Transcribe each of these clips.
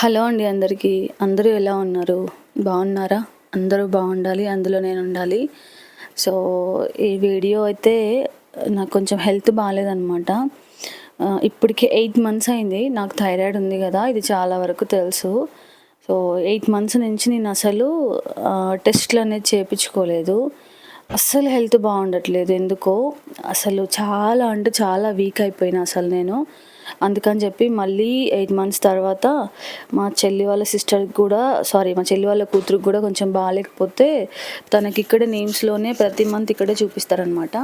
Hello అండి అందరికీ. అందరూ ఎలా ఉన్నారు? బాగున్నారా? అందరూ బాగుండాలి. అందులో నేను ఉండాలి సో ఈ వీడియో అయితే నాకు కొంచెం హెల్త్ బాగాలేదనమాట ఇప్పటికే ఎయిట్ మంత్స్ అయింది. నాకు థైరాయిడ్ ఉంది కదా ఇది చాలా వరకు తెలుసు. సో ఎయిట్ మంత్స్ నుంచి నేను అసలు టెస్ట్లు అనేది చేయించుకోలేదు. అస్సలు హెల్త్ బాగుండట్లేదు. ఎందుకో? అసలు చాలా అంటే చాలా వీక్ అయిపోయినా అసలు నేను. అందుకని చెప్పి మళ్ళీ ఎయిట్ మంత్స్ తర్వాత మా చెల్లి వాళ్ళ సిస్టర్కి కూడా సారీ మా చెల్లి వాళ్ళ కూతురికి కూడా కొంచెం బాగాలేకపోతే తనకి ఇక్కడ నేమ్స్లోనే ప్రతి మంత్ ఇక్కడే చూపిస్తారనమాట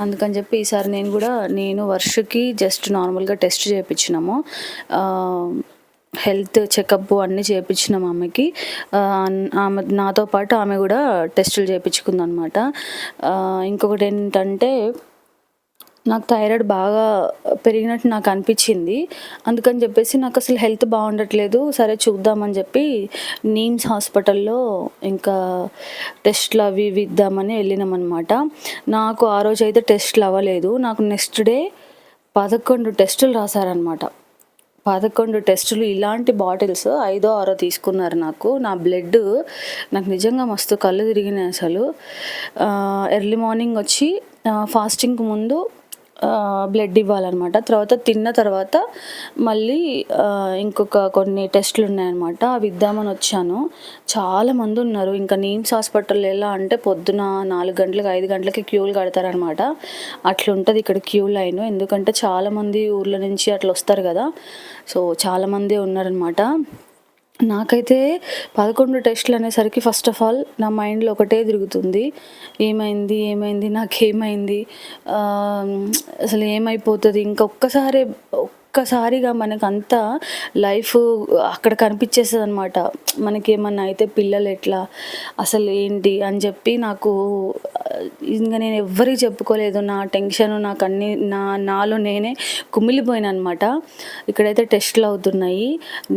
అందుకని చెప్పి ఈసారి నేను కూడా నేను వర్షకి జస్ట్ నార్మల్గా టెస్ట్ చేయించినాము. హెల్త్ చెకప్ అన్నీ చేయించినాం ఆమెకి. ఆమె నాతో పాటు ఆమె కూడా టెస్టులు చేయించుకుందనమాట ఇంకొకటి ఏంటంటే నాకు థైరాయిడ్ బాగా పెరిగినట్టు నాకు అనిపించింది. అందుకని చెప్పేసి నాకు అసలు హెల్త్ బాగుండట్లేదు. సరే చూద్దామని చెప్పి నీమ్స్ హాస్పిటల్లో ఇంకా టెస్ట్లు అవి ఇవి ఇద్దామని వెళ్ళినాం అనమాట నాకు ఆ రోజు అయితే టెస్ట్లు అవ్వలేదు. నాకు నెక్స్ట్ డే పదకొండు టెస్టులు రాశారనమాట పదకొండు టెస్టులు ఇలాంటి బాటిల్స్ ఐదో ఆరో తీసుకున్నారు నాకు. నా బ్లడ్ నాకు నిజంగా మస్తు కళ్ళు తిరిగినాయి అసలు. ఎర్లీ మార్నింగ్ వచ్చి ఫాస్టింగ్కి ముందు బ్లడ్ ఇవ్వాలన్నమాట. తర్వాత తిన్న తర్వాత మళ్ళీ ఇంకొక కొన్ని టెస్టులు ఉన్నాయన్నమాట. అవి ఇద్దామని వచ్చాను. చాలా మంది ఉన్నారు. ఇంకా నీమ్స్ హాస్పిటల్ ఎలా అంటే పొద్దున నాలుగు గంటలకు ఐదు గంటలకి క్యూలు కడతారనమాట అట్లుంటుంది ఇక్కడ క్యూ లైన్. ఎందుకంటే చాలామంది ఊర్ల నుంచి అట్లా వస్తారు కదా. సో చాలామంది ఉన్నారనమాట నాకైతే పదకొండు టెస్టులు అనేసరికి ఫస్ట్ ఆఫ్ ఆల్ నా మైండ్లో ఒకటే తిరుగుతుంది. ఏమైంది ఏమైంది నాకేమైంది? అసలు ఏమైపోతుంది? ఇంకొక్కసారి ఒక్కసారిగా మనకు లైఫ్ అక్కడ కనిపించేస్తుంది అనమాట మనకి ఏమన్నా అయితే పిల్లలు ఎట్లా అసలు ఏంటి అని చెప్పి నాకు ఇంకా నేను ఎవ్వరికి చెప్పుకోలేదు. నా టెన్షన్ నాకు అన్ని నా నాలో నేనే కుమిలిపోయాను అనమాట ఇక్కడైతే టెస్ట్లు అవుతున్నాయి.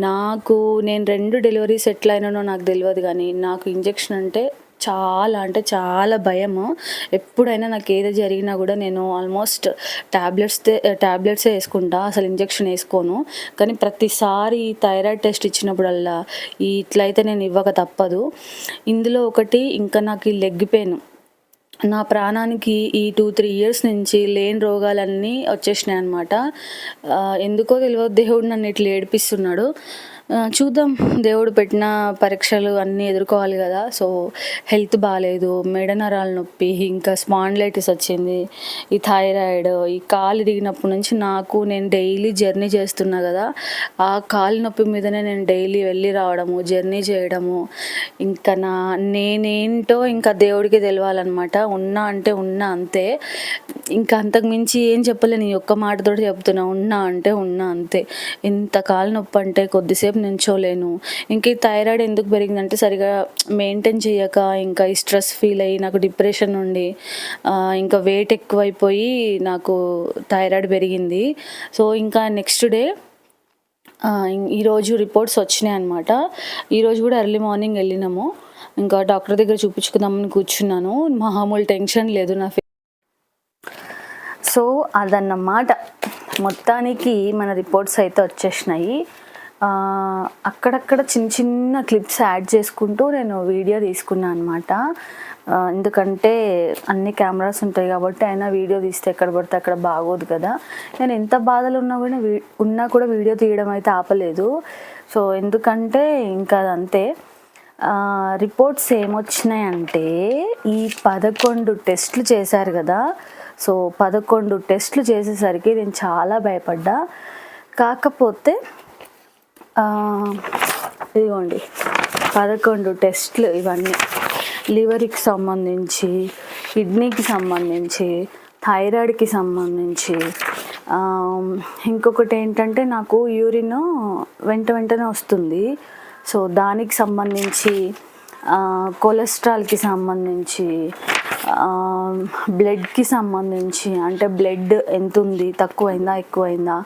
నాకు నేను రెండు డెలివరీస్ ఎట్లా అయినానో నాకు తెలియదు కానీ నాకు ఇంజెక్షన్ అంటే చాలా అంటే చాలా భయము. ఎప్పుడైనా నాకు ఏది జరిగినా కూడా నేను ఆల్మోస్ట్ ట్యాబ్లెట్స్ ట్యాబ్లెట్సే వేసుకుంటా. అసలు ఇంజెక్షన్ వేసుకోను. కానీ ప్రతిసారి థైరాయిడ్ టెస్ట్ ఇచ్చినప్పుడల్లా ఈ ఇట్లయితే నేను ఇవ్వక తప్పదు. ఇందులో ఒకటి ఇంకా నాకు ఈ లెగ్ పెయిన్ నా ప్రాణానికి ఈ టూ త్రీ ఇయర్స్ నుంచి లేని రోగాలన్నీ వచ్చేసినాయి అనమాట ఎందుకో తెలియదు దేవుడు నన్ను ఇట్లా ఏడిపిస్తున్నాడు. చూద్దాం. దేవుడు పెట్టిన పరీక్షలు అన్నీ ఎదుర్కోవాలి కదా. సో హెల్త్ బాగాలేదు మెడ నరాల నొప్పి ఇంకా స్పాండ్లైటిస్ వచ్చింది ఈ థైరాయిడ్ ఈ కాలు దిగినప్పటి నుంచి నాకు నేను డైలీ జర్నీ చేస్తున్నా కదా. ఆ కాలు నొప్పి మీదనే నేను డైలీ వెళ్ళి రావడము జర్నీ చేయడము ఇంకా నా నేనేంటో ఇంకా దేవుడికి తెలియాలన్నమాట ఉన్నా అంటే ఉన్నా అంతే. ఇంకా అంతకు మించి ఏం చెప్పలేను ఈ ఒక్క మాటతో చెప్తున్నా. ఉన్నా అంటే ఉన్నా అంతే. ఇంత కాలు నొప్పి అంటే కొద్దిసేపు నించోలేను. ఇంకా ఈ థైరాయిడ్ ఎందుకు పెరిగిందంటే సరిగా మెయింటైన్ చేయక ఇంకా ఈ స్ట్రెస్ ఫీల్ అయ్యి నాకు డిప్రెషన్ ఉండి ఇంకా వెయిట్ ఎక్కువైపోయి నాకు థైరాయిడ్ పెరిగింది. సో ఇంకా నెక్స్ట్ డే ఈరోజు రిపోర్ట్స్ వచ్చినాయి అనమాట ఈరోజు కూడా ఎర్లీ మార్నింగ్ వెళ్ళినాము. ఇంకా డాక్టర్ దగ్గర చూపించుకుందామని కూర్చున్నాను. మామూలు టెన్షన్ లేదు నా సో అదన్నమాట. మొత్తానికి మన రిపోర్ట్స్ అయితే వచ్చేసినాయి. అక్కడక్కడ చిన్న చిన్న క్లిప్స్ యాడ్ చేసుకుంటూ నేను వీడియో తీసుకున్నాను అనమాట ఎందుకంటే అన్ని కెమెరాస్ ఉంటాయి కాబట్టి అయినా వీడియో తీస్తే ఎక్కడ పడితే అక్కడ బాగోదు కదా. నేను ఎంత బాధలు ఉన్నా కూడా వీ- ఉన్నా కూడా వీడియో తీయడం అయితే ఆపలేదు. సో ఎందుకంటే ఇంకా అది అంతే రిపోర్ట్స్ ఏమొచ్చినాయంటే ఈ పదకొండు టెస్ట్లు చేశారు కదా. సో పదకొండు టెస్ట్లు చేసేసరికి నేను చాలా భయపడ్డా. కాకపోతే ఇదిగోండి. పదకొండు టెస్ట్లు ఇవన్నీ. లివర్కి సంబంధించి కిడ్నీకి సంబంధించి థైరాయిడ్కి సంబంధించి ఇంకొకటి ఏంటంటే నాకు యూరిన్ వెంట వెంటనే వస్తుంది. సో దానికి సంబంధించి కొలెస్ట్రాల్కి సంబంధించి బ్లడ్కి సంబంధించి అంటే బ్లడ్ ఎంత ఉంది తక్కువైందా ఎక్కువైందా?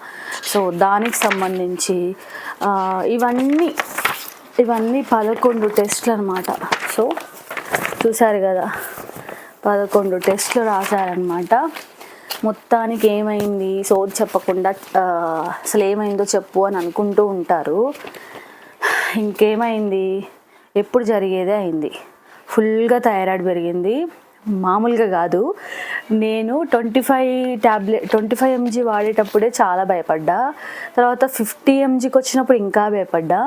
సో దానికి సంబంధించి ఇవన్నీ ఇవన్నీ పదకొండు టెస్ట్లు అనమాట సో చూసారు కదా పదకొండు టెస్ట్లు రాశారనమాట మొత్తానికి ఏమైంది? సోది చెప్పకుండా అసలు ఏమైందో చెప్పు అని అనుకుంటూ ఉంటారు. ఇంకేమైంది? ఎప్పుడు జరిగేదే అయింది. ఫుల్గా థైరాయిడ్ పెరిగింది. మామూలుగా కాదు. నేను twenty five tablet twenty five mg వాడేటప్పుడే చాలా భయపడ్డా. తర్వాత ఫిఫ్టీ ఎంజీకి వచ్చినప్పుడు ఇంకా భయపడ్డా.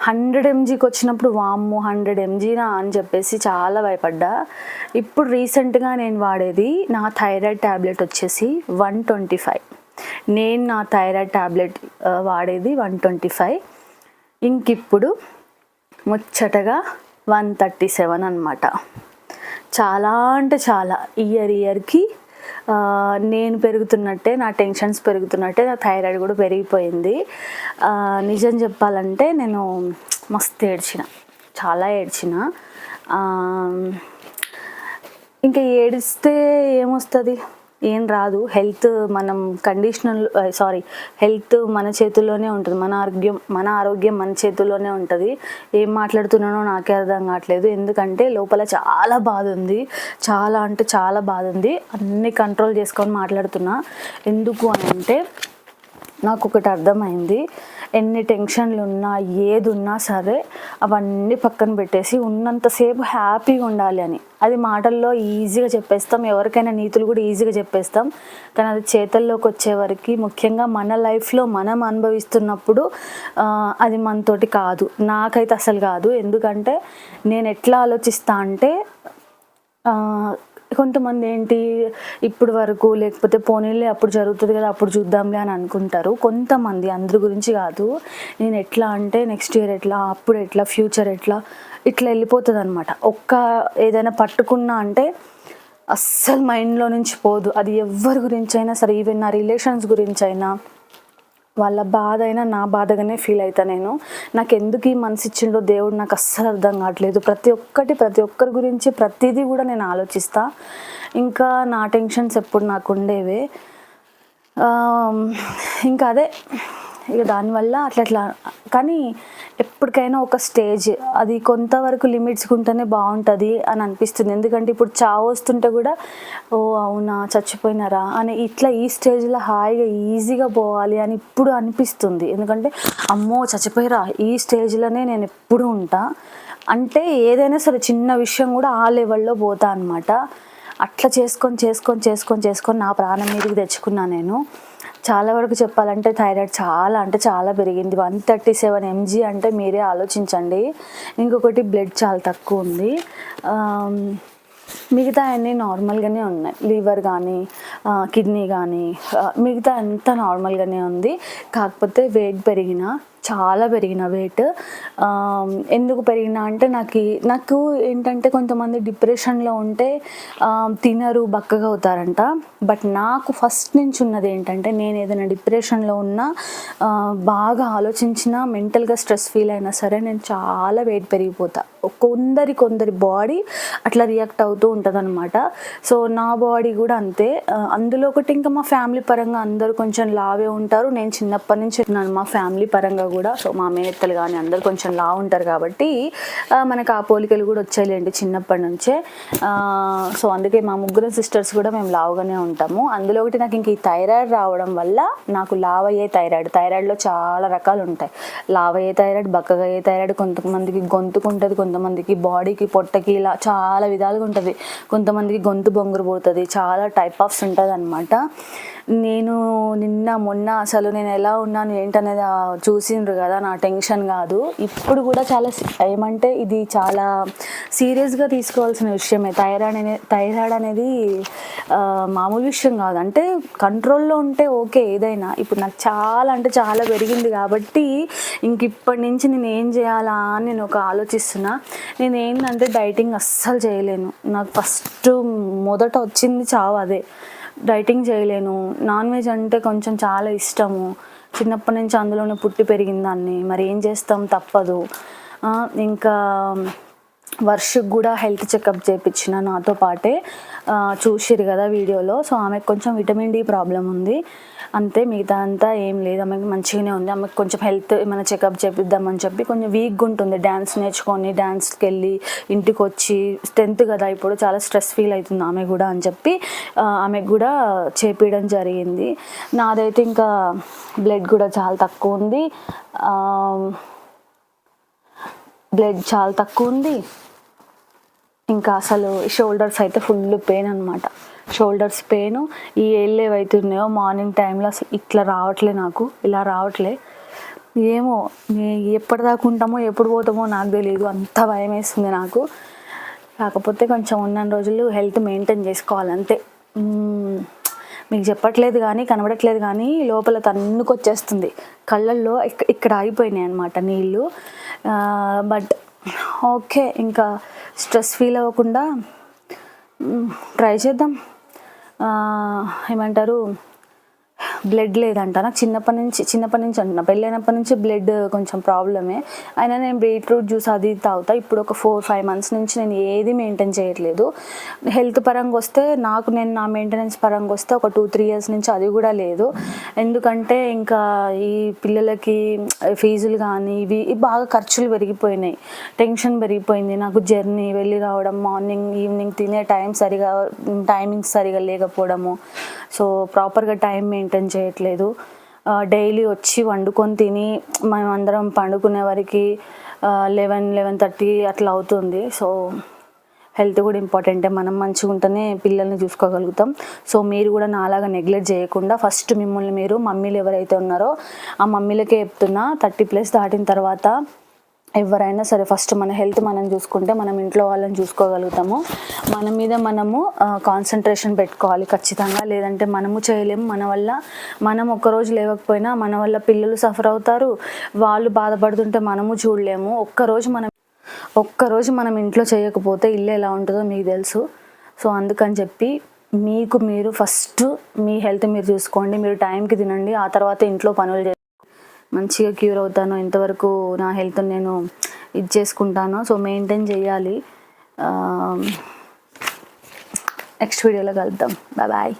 హండ్రెడ్ ఎంజీకి వచ్చినప్పుడు వామ్ము హండ్రెడ్ ఎంజీనా అని చెప్పేసి చాలా భయపడ్డా. ఇప్పుడు రీసెంట్గా నేను వాడేది నా థైరాయిడ్ ట్యాబ్లెట్ వచ్చేసి వన్ ట్వంటీ ఫైవ్. నేను నా థైరాయిడ్ ట్యాబ్లెట్ వాడేది వన్ ట్వంటీ ఫైవ్. ఇంకిప్పుడు ముచ్చటగా వన్ థర్టీ సెవెన్ అనమాట చాలా అంటే చాలా. ఇయర్ ఇయర్కి నేను పెరుగుతున్నట్టే నా టెన్షన్స్ పెరుగుతున్నట్టే నా థైరాయిడ్ కూడా పెరిగిపోయింది. నిజం చెప్పాలంటే నేను మస్తు ఏడ్చిన. చాలా ఏడ్చిన. ఇంకా ఏడిస్తే ఏమొస్తుంది? ఏం రాదు. హెల్త్ మనం కండిషనల్ సారీ హెల్త్ మన చేతుల్లోనే ఉంటుంది. మన ఆరోగ్యం మన ఆరోగ్యం మన చేతుల్లోనే ఉంటుంది. ఏం మాట్లాడుతున్నానో నాకే అర్థం కావట్లేదు. ఎందుకంటే లోపల చాలా బాధ ఉంది. చాలా అంటే చాలా బాధ ఉంది. అన్ని కంట్రోల్ చేసుకొని మాట్లాడుతున్నా. ఎందుకు అని అంటే నాకు ఒకటి అర్థమైంది. ఎన్ని టెన్షన్లు ఉన్నా ఏది ఉన్నా సరే అవన్నీ పక్కన పెట్టేసి ఉన్నంతసేపు హ్యాపీగా ఉండాలి అని. అది మాటల్లో ఈజీగా చెప్పేస్తాం ఎవరికైనా నీతులు కూడా ఈజీగా చెప్పేస్తాం. కానీ అది చేతల్లోకి వచ్చేవరకు ముఖ్యంగా మన లైఫ్లో మనం అనుభవిస్తున్నప్పుడు అది మనతోటి కాదు. నాకైతే అసలు కాదు. ఎందుకంటే నేను ఎట్లా ఆలోచిస్తా అంటే కొంతమంది ఏంటి ఇప్పుడు వరకు లేకపోతే పోనీలే అప్పుడు జరుగుతుంది కదా అప్పుడు చూద్దాంలే అని అనుకుంటారు. కొంతమంది అందరి గురించి కాదు. నేను ఎట్లా అంటే నెక్స్ట్ ఇయర్ ఎట్లా అప్పుడు ఎట్లా ఫ్యూచర్ ఎట్లా ఇట్లా వెళ్ళిపోతుంది అనమాట ఒక్క ఏదైనా పట్టుకున్నా అంటే అస్సలు మైండ్లో నుంచి పోదు. అది ఎవరి గురించి అయినా సరే ఈవెన్ నా రిలేషన్స్ గురించి అయినా వాళ్ళ బాధ అయినా నా బాధగానే ఫీల్ అవుతా నేను. నాకు ఎందుకు ఈ మనసు ఇచ్చిండో దేవుడు నాకు అస్సలు అర్థం కావట్లేదు. ప్రతి ఒక్కటి ప్రతి ఒక్కరి గురించి ప్రతిదీ కూడా నేను ఆలోచిస్తా. ఇంకా నా టెన్షన్స్ ఎప్పుడు నాకు ఉండేవే. ఇంకా అదే ఇక దానివల్ల అట్లా అట్లా. కానీ ఎప్పటికైనా ఒక స్టేజ్. అది కొంతవరకు లిమిట్స్ ఉంటేనే బాగుంటుంది అని అనిపిస్తుంది. ఎందుకంటే ఇప్పుడు చావు వస్తుంటే కూడా ఓ అవునా చచ్చిపోయినారా? అని ఇట్లా ఈ స్టేజ్లో హాయిగా ఈజీగా పోవాలి అని ఇప్పుడు అనిపిస్తుంది. ఎందుకంటే అమ్మో చచ్చిపోయిరా ఈ స్టేజ్లోనే నేను ఎప్పుడు ఉంటా? అంటే ఏదైనా సరే చిన్న విషయం కూడా ఆ లెవెల్లో పోతా అనమాట అట్లా చేసుకొని చేసుకొని చేసుకొని చేసుకొని నా ప్రాణం మీదకి తెచ్చుకున్నా నేను. చాలా వరకు చెప్పాలంటే థైరాయిడ్ చాలా అంటే చాలా పెరిగింది. వన్ థర్టీ సెవెన్ ఎంజీ అంటే మీరే ఆలోచించండి. ఇంకొకటి బ్లడ్ చాలా తక్కువ ఉంది. మిగతా అన్నీ నార్మల్గానే ఉన్నాయి. లివర్ కానీ కిడ్నీ కానీ మిగతా అంతా నార్మల్గానే ఉంది. కాకపోతే వెయిట్ పెరిగిన చాలా పెరిగిన వెయిట్. ఎందుకు పెరిగిన అంటే నాకు నాకు ఏంటంటే కొంతమంది డిప్రెషన్లో ఉంటే తినరు బక్కగా అవుతారంట. బట్ నాకు ఫస్ట్ నుంచి ఉన్నది ఏంటంటే నేను ఏదైనా డిప్రెషన్లో ఉన్నా బాగా ఆలోచించిన మెంటల్గా స్ట్రెస్ ఫీల్ అయినా సరే నేను చాలా వెయిట్ పెరిగిపోతా. కొందరి కొందరి బాడీ అట్లా రియాక్ట్ అవుతూ ఉంటుంది అనమాట సో నా బాడీ కూడా అంతే. అందులో ఒకటి ఇంకా మా ఫ్యామిలీ పరంగా అందరూ కొంచెం లావే ఉంటారు. నేను చిన్నప్పటి నుంచి ఉన్నాను. మా ఫ్యామిలీ పరంగా కూడా సో మా మేనత్తలు కానీ అందరూ కొంచెం లా ఉంటారు కాబట్టి మనకు ఆ పోలికలు కూడా వచ్చాయిలేండి చిన్నప్పటి నుంచే. సో అందుకే మా ముగ్గురు సిస్టర్స్ కూడా మేము లావుగానే ఉంటాము. అందులో ఒకటి నాకు ఇంక ఈ థైరాయిడ్ రావడం వల్ల నాకు లావ్ అయ్యే థైరాయిడ్ థైరాయిడ్లో చాలా రకాలు ఉంటాయి. లావ్ అయ్యే థైరాయిడ్ బక్కగా అయ్యే థైరాయిడ్ కొంతమందికి గొంతుకు ఉంటుంది కొంతమందికి బాడీకి పొట్టకి ఇలా చాలా విధాలుగా ఉంటుంది. కొంతమందికి గొంతు బొంగురు పోతుంది చాలా టైప్ ఆఫ్స్ ఉంటుంది అనమాట నేను నిన్న మొన్న అసలు నేను ఎలా ఉన్నాను ఏంటనేది చూసిండ్రు కదా నా టెన్షన్ కాదు. ఇప్పుడు కూడా చాలా ఏమంటే ఇది చాలా సీరియస్గా తీసుకోవాల్సిన విషయమే. థైరాయిడ్ అనే థైరాయిడ్ అనేది మామూలు విషయం కాదు. అంటే కంట్రోల్లో ఉంటే ఓకే ఏదైనా. ఇప్పుడు నాకు చాలా అంటే చాలా పెరిగింది కాబట్టి ఇంక ఇప్పటి నుంచి నేను ఏం చేయాలా అని నేను ఒక ఆలోచిస్తున్నా. నేను ఏంటంటే డైటింగ్ అస్సలు చేయలేను. నాకు ఫస్ట్ మొదట వచ్చింది చావు అదే. డైటింగ్ చేయలేను. నాన్ వెజ్ అంటే కొంచెం చాలా ఇష్టము. చిన్నప్పటి నుంచి అందులోనే పుట్టి పెరిగిందాన్ని మరి ఏం చేస్తాం తప్పదు. ఇంకా వర్షకు కూడా హెల్త్ చెకప్ చేయించిన నాతో పాటే చూసిరు కదా వీడియోలో. సో ఆమెకు కొంచెం విటమిన్ డి ప్రాబ్లం ఉంది. అంతే మిగతా అంతా ఏం లేదు. ఆమెకు మంచిగానే ఉంది. ఆమెకు కొంచెం హెల్త్ ఏమైనా చెకప్ చేపిద్దామని చెప్పి కొంచెం వీక్గా ఉంటుంది. డ్యాన్స్ నేర్చుకొని డ్యాన్స్కి వెళ్ళి ఇంటికి వచ్చి స్ట్రెంత్ కదా ఇప్పుడు చాలా స్ట్రెస్ ఫీల్ అవుతుంది ఆమె కూడా అని చెప్పి ఆమెకు కూడా చేపించడం జరిగింది. నాదైతే ఇంకా బ్లడ్ కూడా చాలా తక్కువ ఉంది. బ్లడ్ చాలా తక్కువ ఉంది. ఇంకా అసలు షోల్డర్స్ అయితే ఫుల్ పెయిన్ అనమాట షోల్డర్స్ పెయిన్ ఈ ఏళ్ళు ఏవైతున్నాయో మార్నింగ్ టైంలో అసలు ఇట్లా రావట్లే నాకు ఇలా రావట్లే. ఏమో ఎప్పటిదాకా ఉంటామో ఎప్పుడు పోతామో నాకు తెలియదు అంత భయం వేస్తుంది నాకు. కాకపోతే కొంచెం ఉన్న రోజులు హెల్త్ మెయింటైన్ చేసుకోవాలి అంతే మీకు చెప్పట్లేదు కానీ కనబడట్లేదు కానీ లోపల తన్నుకొచ్చేస్తుంది. కళ్ళల్లో ఇక్కడ ఆగిపోయినాయి అనమాట నీళ్ళు. బట్ ఓకే ఇంకా స్ట్రెస్ ఫీల్ అవ్వకుండా ట్రై చేద్దాం. ఏమంటారు బ్లడ్ లేదంట. నాకు చిన్నప్పటి నుంచి చిన్నప్పటి నుంచి అంటున్నా. పెళ్ళైనప్పటి నుంచి బ్లడ్ కొంచెం ప్రాబ్లమే అయినా నేను బీట్రూట్ జ్యూస్ అది తాగుతా. ఇప్పుడు ఒక ఫోర్ ఫైవ్ మంత్స్ నుంచి నేను ఏది మెయింటైన్ చేయట్లేదు. హెల్త్ పరంగా వస్తే నాకు నేను నా మెయింటెనెన్స్ పరంగా వస్తే ఒక టూ త్రీ ఇయర్స్ నుంచి అది కూడా లేదు. ఎందుకంటే ఇంకా ఈ పిల్లలకి ఫీజులు కానీ ఇవి ఇవి బాగా ఖర్చులు పెరిగిపోయినాయి. టెన్షన్ పెరిగిపోయింది. నాకు జర్నీ వెళ్ళి రావడం మార్నింగ్ ఈవినింగ్ తినే టైం సరిగా టైమింగ్స్ సరిగా లేకపోవడము. సో ప్రాపర్గా టైం మెయింటైన్ చేయట్లేదు. డైలీ వచ్చి వండుకొని తిని మేమందరం పండుకునే వరకు లెవెన్ లెవెన్ థర్టీ అట్లా అవుతుంది. సో హెల్త్ కూడా ఇంపార్టెంటే. మనం మంచిగా ఉంటేనే పిల్లల్ని చూసుకోగలుగుతాం. సో మీరు కూడా నాలాగా నెగ్లెక్ట్ చేయకుండా ఫస్ట్ మిమ్మల్ని మీరు మమ్మీలు ఎవరైతే ఉన్నారో ఆ మమ్మీలకే చెప్తున్నా థర్టీ ప్లస్ దాటిన తర్వాత ఎవరైనా సరే ఫస్ట్ మన హెల్త్ మనం చూసుకుంటే మనం ఇంట్లో వాళ్ళని చూసుకోగలుగుతాము. మన మీద మనము కాన్సన్ట్రేషన్ పెట్టుకోవాలి ఖచ్చితంగా. లేదంటే మనము చేయలేము మన వల్ల మనం ఒక్కరోజు లేవకపోయినా మన వల్ల పిల్లలు సఫర్ అవుతారు. వాళ్ళు బాధపడుతుంటే మనము చూడలేము. ఒక్కరోజు మనం ఒక్కరోజు మనం ఇంట్లో చేయకపోతే ఇల్లు ఎలా ఉంటుందో మీకు తెలుసు. సో అందుకని చెప్పి మీకు మీరు ఫస్ట్ మీ హెల్త్ మీరు చూసుకోండి. మీరు టైంకి తినండి. ఆ తర్వాత ఇంట్లో పనులు మంచిగా క్యూర్ అవుతాను ఎంతవరకు నా హెల్త్ నేను ఇది చేసుకుంటాను సో మెయింటైన్ చేయాలి. నెక్స్ట్ వీడియోలో కలుద్దాం. బాయ్.